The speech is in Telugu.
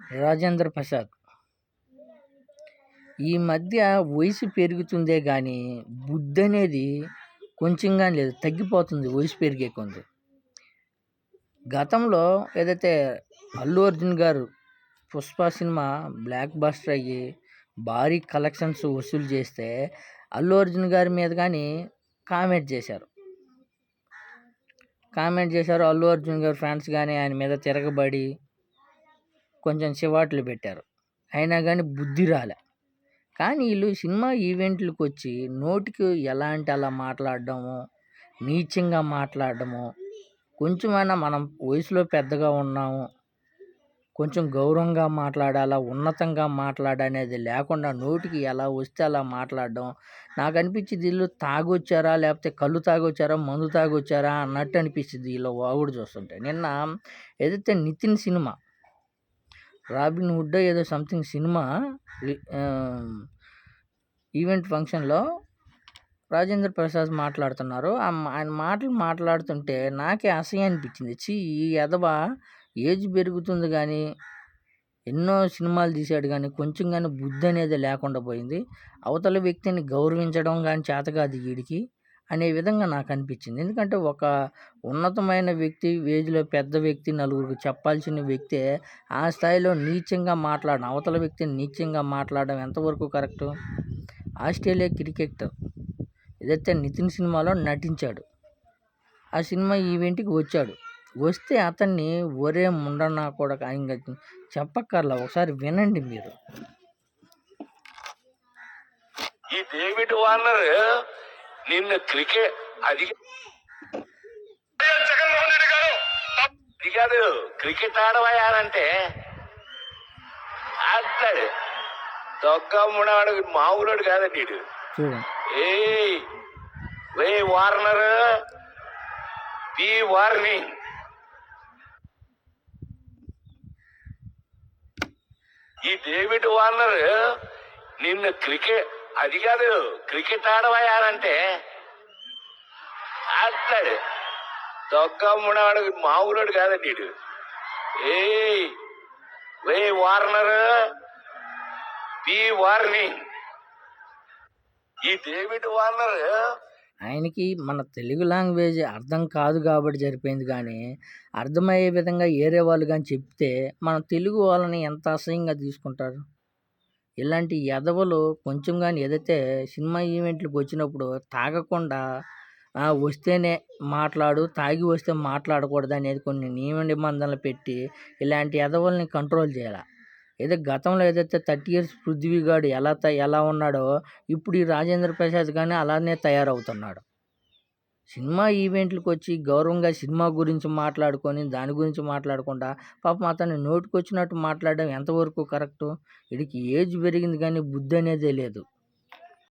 రాజేంద్ర ప్రసాద్. ఈ మధ్య వయసు పెరుగుతుందే కానీ బుద్ధి అనేది కొంచెంగా లేదు తగ్గిపోతుంది వయసు పెరిగే కొంది గతంలో ఏదైతే అల్లు అర్జున్ గారు పుష్ప సినిమా బ్లాక్ బస్టర్ అయ్యి భారీ కలెక్షన్స్ వసూలు చేస్తే అల్లు అర్జున్ గారి మీద కానీ కామెంట్ చేశారు. కామెంట్ చేశారు అల్లు అర్జున్ గారు ఫ్యాన్స్ కానీ ఆయన మీద తిరగబడి కొంచెం చివాట్లు పెట్టారు. అయినా కానీ బుద్ధి రాలే. కానీ వీళ్ళు సినిమా ఈవెంట్లకు వచ్చి నోటికి ఎలా అంటే అలా మాట్లాడడము నీచంగా మాట్లాడడము కొంచెమైనా మనం వయసులో పెద్దగా ఉన్నాము కొంచెం గౌరవంగా మాట్లాడాలా ఉన్నతంగా మాట్లాడనేది లేకుండా నోటికి ఎలా వస్తే అలా మాట్లాడడం నాకు అనిపించింది వీళ్ళు తాగొచ్చారా లేకపోతే కళ్ళు తాగొచ్చారా మందు తాగొచ్చారా అన్నట్టు అనిపించింది వీళ్ళు వాగుడు చూస్తుంటే. నిన్న ఏదైతే నితిన్ సినిమా రాబిన్ హుడ్ ఏదో సంథింగ్ సినిమా ఈవెంట్ ఫంక్షన్లో రాజేంద్ర ప్రసాద్ మాట్లాడుతున్నారు. ఆయన మాటలు మాట్లాడుతుంటే నాకే అసహ్యం అనిపించింది. చి ఈ ఎదవ ఏజ్ పెరుగుతుంది కానీ ఎన్నో సినిమాలు తీశాడు కానీ కొంచెం కానీ బుద్ధి అనేది లేకుండా పోయింది. అవతల వ్యక్తిని గౌరవించడం కానీ చేత కాదు వీడికి అనే విధంగా నాకు అనిపించింది ఎందుకంటే ఒక ఉన్నతమైన వ్యక్తి ఏజ్లో పెద్ద వ్యక్తి నలుగురికి చెప్పాల్సిన వ్యక్తే ఆ స్థాయిలో నీచంగా మాట్లాడడం అవతల వ్యక్తిని నీచంగా మాట్లాడడం ఎంతవరకు కరెక్ట్? ఆస్ట్రేలియా క్రికెటర్ ఏదైతే నితిన్ సినిమాలో నటించాడు ఆ సినిమా ఈవెంట్కి వచ్చాడు. వస్తే అతన్ని ఒరే ముండన్నా కూడా ఇంకా చెప్పక్కర్లా ఒకసారి వినండి మీరు. ఈ డేవిడ్ వార్నర్ నిన్న క్రికెట్ అది జగన్మోహన్ రెడ్డి గారు అది కాదు క్రికెట్ ఆడవయారంటే ఆడతాడు. దొక్క మునవాడు మామూలుడు కాదండి వీడు చూడండి ఏ వే వార్నర్ బి వార్నింగ్. ఈ డేవిడ్ వార్నర్ నిన్న క్రికెట్ అది కాదు క్రికెట్ ఆడవయారంటే ఆడతాడు దొక్క మునవాడు మామూలుడు కాదండి వీడు ఏ వే వార్నర్. బి వార్నింగ్. ఈ డేవిడ్ వార్నర్. ఆయనకి మన తెలుగు లాంగ్వేజ్ అర్థం కాదు కాబట్టి జరిపోయింది కానీ అర్థమయ్యే విధంగా ఏరే వాళ్ళు కానీ చెప్తే మన తెలుగు వాళ్ళని ఎంత అసహ్యంగా తీసుకుంటారు? ఇలాంటి ఎదవలు కొంచెం కానీ ఏదైతే సినిమా ఈవెంట్లకు వచ్చినప్పుడు తాగకుండా వస్తేనే మాట్లాడు తాగి వస్తే మాట్లాడకూడదు అనేది కొన్ని నియమ నిబంధనలు పెట్టి ఇలాంటి ఎదవల్ని కంట్రోల్ చేయాలి. ఏదో గతంలో ఏదైతే థర్టీ ఇయర్స్ పృథ్వీగాడు ఎలా త ఎలా ఉన్నాడో ఇప్పుడు ఈ రాజేంద్ర ప్రసాద్ కానీ అలానే తయారవుతున్నాడు. సినిమా ఈవెంట్లకు వచ్చి గౌరవంగా సినిమా గురించి మాట్లాడుకొని దాని గురించి మాట్లాడకుండా పాపం అతన్ని నోటికి వచ్చినట్టు మాట్లాడడం ఎంతవరకు కరెక్టు? వీడికి ఏజ్ పెరిగింది కానీ బుద్ధి అనేదే లేదు.